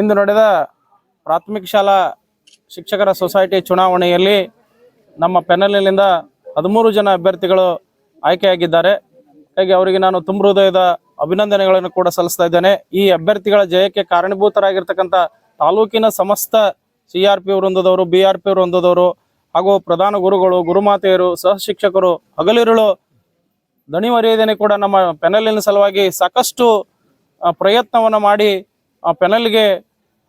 ಇಂದು ನಡೆದ ಪ್ರಾಥಮಿಕ ಶಾಲಾ ಶಿಕ್ಷಕರ ಸೊಸೈಟಿ ಚುನಾವಣೆಯಲ್ಲಿ ನಮ್ಮ ಪ್ಯಾನಲ್ನಿಂದ ಹದಿಮೂರು ಜನ ಅಭ್ಯರ್ಥಿಗಳು ಆಯ್ಕೆಯಾಗಿದ್ದಾರೆ. ಹಾಗೆ ಅವರಿಗೆ ನಾನು ತುಂಬ ಹೃದಯದ ಅಭಿನಂದನೆಗಳನ್ನು ಕೂಡ ಸಲ್ಲಿಸ್ತಾ ಇದ್ದೇನೆ. ಈ ಅಭ್ಯರ್ಥಿಗಳ ಜಯಕ್ಕೆ ಕಾರಣೀಭೂತರಾಗಿರ್ತಕ್ಕಂಥ ತಾಲೂಕಿನ ಸಮಸ್ತ ಸಿ ಆರ್ ಪಿ ವೃಂದದವರು, ಬಿ ಆರ್ ಪಿ ವೃಂದದವರು ಹಾಗೂ ಪ್ರಧಾನ ಗುರುಗಳು, ಗುರುಮಾತೆಯರು ಸಹ ಶಿಕ್ಷಕರು ಹಗಲಿರುಳು ದಣಿವರಿಯದೇನೆ ಕೂಡ ನಮ್ಮ ಪೆನಲಿನ ಸಲುವಾಗಿ ಸಾಕಷ್ಟು ಪ್ರಯತ್ನವನ್ನು ಮಾಡಿ ಆ ಪೆನಲ್ಗೆ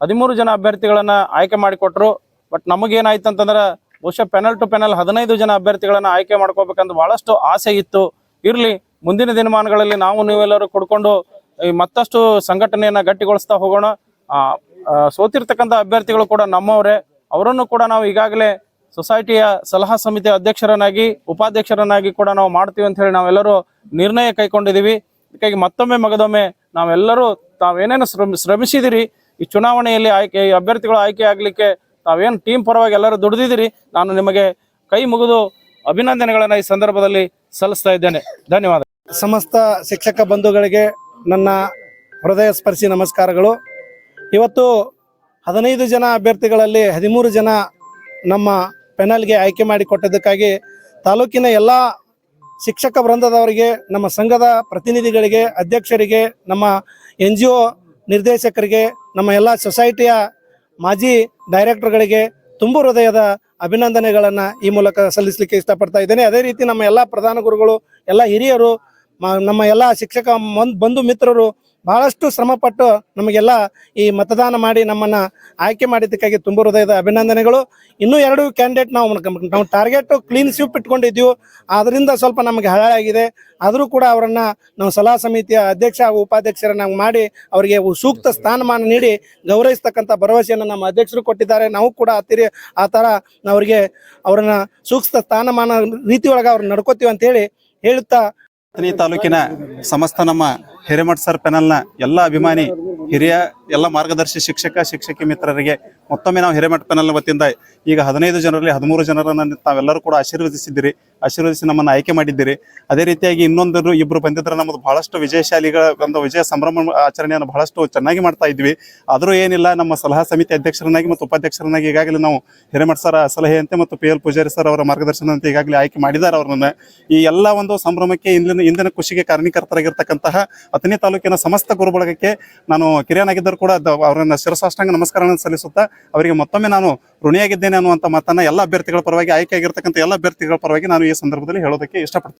ಹದಿಮೂರು ಜನ ಅಭ್ಯರ್ಥಿಗಳನ್ನು ಆಯ್ಕೆ ಮಾಡಿಕೊಟ್ರು. ಬಟ್ ನಮಗೇನಾಯ್ತು ಅಂತಂದ್ರೆ ಬಹುಶಃ ಪೆನಲ್ ಟು ಪೆನಲ್ ಹದಿನೈದು ಜನ ಅಭ್ಯರ್ಥಿಗಳನ್ನು ಆಯ್ಕೆ ಮಾಡ್ಕೋಬೇಕಂತ ಬಹಳಷ್ಟು ಆಸೆ ಇತ್ತು. ಇರಲಿ, ಮುಂದಿನ ದಿನಮಾನಗಳಲ್ಲಿ ನಾವು ನೀವೆಲ್ಲರೂ ಕೊಡ್ಕೊಂಡು ಮತ್ತಷ್ಟು ಸಂಘಟನೆಯನ್ನ ಗಟ್ಟಿಗೊಳಿಸ್ತಾ ಹೋಗೋಣ. ಸೋತಿರ್ತಕ್ಕಂಥ ಅಭ್ಯರ್ಥಿಗಳು ಕೂಡ ನಮ್ಮವರೇ. ಅವರನ್ನು ಕೂಡ ನಾವು ಈಗಾಗಲೇ ಸೊಸೈಟಿಯ ಸಲಹಾ ಸಮಿತಿ ಅಧ್ಯಕ್ಷರನ್ನಾಗಿ, ಉಪಾಧ್ಯಕ್ಷರನ್ನಾಗಿ ಕೂಡ ನಾವು ಮಾಡ್ತೀವಿ ಅಂತ ಹೇಳಿ ನಾವೆಲ್ಲರೂ ನಿರ್ಣಯ ಕೈಗೊಂಡಿದ್ದೀವಿ ಅದಕ್ಕಾಗಿ ಮತ್ತೊಮ್ಮೆ ಮಗದೊಮ್ಮೆ ನಾವೆಲ್ಲರೂ ತಾವೇನೇನು ಶ್ರಮ, ಶ್ರಮಿಸಿದಿರಿ? ಈ ಚುನಾವಣೆಯಲ್ಲಿ ಆಯ್ಕೆ ಅಭ್ಯರ್ಥಿಗಳು ಆಯ್ಕೆ ಆಗಲಿಕ್ಕೆ ತಾವೇನು ಟೀಮ್ ಪರವಾಗಿ ಎಲ್ಲರೂ ದುಡಿದಿದ್ದೀರಿ ನಾನು ನಿಮಗೆ ಕೈ ಮುಗಿದು ಅಭಿನಂದನೆಗಳನ್ನು ಈ ಸಂದರ್ಭದಲ್ಲಿ ಸಲ್ಲಿಸ್ತಾ ಇದ್ದೇನೆ. ಧನ್ಯವಾದ. ಸಮಸ್ತ ಶಿಕ್ಷಕ ಬಂಧುಗಳಿಗೆ ನನ್ನ ಹೃದಯ ಸ್ಪರ್ಶಿ ನಮಸ್ಕಾರಗಳು. ಇವತ್ತು ಹದಿನೈದು ಜನ ಅಭ್ಯರ್ಥಿಗಳಲ್ಲಿ ಹದಿಮೂರು ಜನ ನಮ್ಮ ಪೆನಲ್ಗೆ ಆಯ್ಕೆ ಮಾಡಿಕೊಟ್ಟದಕ್ಕಾಗಿ ತಾಲೂಕಿನ ಎಲ್ಲ ಶಿಕ್ಷಕ ವೃಂದದವರಿಗೆ, ನಮ್ಮ ಸಂಘದ ಪ್ರತಿನಿಧಿಗಳಿಗೆ, ಅಧ್ಯಕ್ಷರಿಗೆ, ನಮ್ಮ ಎನ್ ಜಿ ಒ ನಿರ್ದೇಶಕರಿಗೆ, ನಮ್ಮ ಎಲ್ಲ ಸೊಸೈಟಿಯ ಮಾಜಿ ಡೈರೆಕ್ಟರ್ಗಳಿಗೆ ತುಂಬು ಹೃದಯದ ಅಭಿನಂದನೆಗಳನ್ನು ಈ ಮೂಲಕ ಸಲ್ಲಿಸಲಿಕ್ಕೆ ಇಷ್ಟಪಡ್ತಾ ಇದ್ದೇನೆ. ಅದೇ ರೀತಿ ನಮ್ಮ ಎಲ್ಲ ಪ್ರಧಾನ ಗುರುಗಳು, ಎಲ್ಲ ಹಿರಿಯರು ನಮ್ಮ ಎಲ್ಲ ಶಿಕ್ಷಕ ಬಂಧು ಮಿತ್ರರು ಬಹಳಷ್ಟು ಶ್ರಮಪಟ್ಟು ನಮಗೆಲ್ಲ ಈ ಮತದಾನ ಮಾಡಿ ನಮ್ಮನ್ನ ಆಯ್ಕೆ ಮಾಡಿದ್ದಕ್ಕಾಗಿ ತುಂಬ ಹೃದಯದ ಅಭಿನಂದನೆಗಳು. ಇನ್ನೂ ಎರಡು ಕ್ಯಾಂಡಿಡೇಟ್ ನಾವು ನಾವು ಟಾರ್ಗೆಟ್ ಕ್ಲೀನ್ ಸ್ವೀಪ್ ಇಟ್ಕೊಂಡಿದ್ದೀವಿ. ಅದರಿಂದ ಸ್ವಲ್ಪ ನಮಗೆ ಹಳಾಗಿದೆ. ಆದರೂ ಕೂಡ ಅವರನ್ನು ನಾವು ಸಲಹಾ ಸಮಿತಿಯ ಅಧ್ಯಕ್ಷ ಹಾಗೂ ಉಪಾಧ್ಯಕ್ಷರನ್ನಾಗಿ ಮಾಡಿ ಅವರಿಗೆ ಸೂಕ್ತ ಸ್ಥಾನಮಾನ ನೀಡಿ ಗೌರವಿಸ್ತಕ್ಕಂಥ ಭರವಸೆಯನ್ನು ನಮ್ಮ ಅಧ್ಯಕ್ಷರು ಕೊಟ್ಟಿದ್ದಾರೆ. ನಾವು ಕೂಡ ಅತಿರಿ ಆ ಥರ ಅವರಿಗೆ ಅವರನ್ನು ಸೂಕ್ತ ಸ್ಥಾನಮಾನ ರೀತಿಯೊಳಗೆ ಅವ್ರನ್ನ ನಡ್ಕೋತೀವಿ ಅಂತೇಳಿ ಹೇಳುತ್ತಾ ಅಥಣಿ ತಾಲೂಕಿನ ಸಮಸ್ತ ನಮ್ಮ ಹಿರೇಮಠ ಸರ್ ಪೆನಲ್ನ ಎಲ್ಲ ಅಭಿಮಾನಿ, ಹಿರಿಯ ಎಲ್ಲ ಮಾರ್ಗದರ್ಶಿ ಶಿಕ್ಷಕ, ಶಿಕ್ಷಕಿ ಮಿತ್ರರಿಗೆ ಮತ್ತೊಮ್ಮೆ ನಾವು ಹಿರೇಮಠ ಪೆನಲ್ನ ವತಿಯಿಂದ ಈಗ ಹದಿನೈದು ಜನರಲ್ಲಿ ಹದಿಮೂರು ಜನರನ್ನು ತಾವೆಲ್ಲರೂ ಕೂಡ ಆಶೀರ್ವದಿಸಿದ್ದೀರಿ. ಆಶೀರ್ವದಿಸಿ ನಮ್ಮನ್ನು ಆಯ್ಕೆ ಮಾಡಿದ್ದೀರಿ. ಅದೇ ರೀತಿಯಾಗಿ ಇನ್ನೊಂದರು ಇಬ್ಬರು ಬಂದಿದ್ರೆ ನಮ್ಮದು ಬಹಳಷ್ಟು ವಿಜಯಶಾಲಿಗಳ ಒಂದು ವಿಜಯ ಸಂಭ್ರಮ ಆಚರಣೆಯನ್ನು ಬಹಳಷ್ಟು ಚೆನ್ನಾಗಿ ಮಾಡ್ತಾ ಇದ್ವಿ. ಆದರೂ ಏನಿಲ್ಲ, ನಮ್ಮ ಸಲಹಾ ಸಮಿತಿ ಅಧ್ಯಕ್ಷರನ್ನಾಗಿ ಮತ್ತು ಉಪಾಧ್ಯಕ್ಷರನ್ನಾಗಿ ಈಗಾಗಲೇ ನಾವು ಹಿರೇಮಠ ಸರ್ ಸಲಹೆಯಂತೆ ಮತ್ತು ಪಿ ಎಲ್ ಪೂಜಾರಿ ಸರ್ ಅವರ ಮಾರ್ಗದರ್ಶನದಂತೆ ಈಗಾಗಲೇ ಆಯ್ಕೆ ಮಾಡಿದ್ದಾರೆ ಅವರನ್ನ. ಈ ಎಲ್ಲ ಒಂದು ಸಂಭ್ರಮಕ್ಕೆ ಇಂದಿನ ಇಂದಿನ ಖುಷಿಗೆ ಕಾರಣೀಕರ್ತರಾಗಿರ್ತಕ್ಕಂತಹ ಅಥಣಿ ತಾಲೂಕಿನ ಸಮಸ್ತ ಗುರುಬಳಗಕ್ಕೆ ನಾನು ಕಿರಿಯನಾಗಿದ್ದರೂ ಕೂಡ ಅವರನ್ನು ಶಿರಸಾಷ್ಟಾಂಗ ನಮಸ್ಕಾರಗಳನ್ನು ಸಲ್ಲಿಸುತ್ತಾ ಅವರಿಗೆ ಮತ್ತೊಮ್ಮೆ ನಾನು ಋಣಿಯಾಗಿದ್ದೇನೆ ಅನ್ನುವಂಥ ಮಾತನ್ನ ಎಲ್ಲ ಅಭ್ಯರ್ಥಿಗಳ ಪರವಾಗಿ ಆಯ್ಕೆ ಆಗಿರ್ತಕ್ಕಂಥ ಎಲ್ಲ ಅಭ್ಯರ್ಥಿಗಳ ಪರವಾಗಿ ನಾನು ಈ ಸಂದರ್ಭದಲ್ಲಿ ಹೇಳೋದಕ್ಕೆ ಇಷ್ಟಪಡ್ತೀನಿ.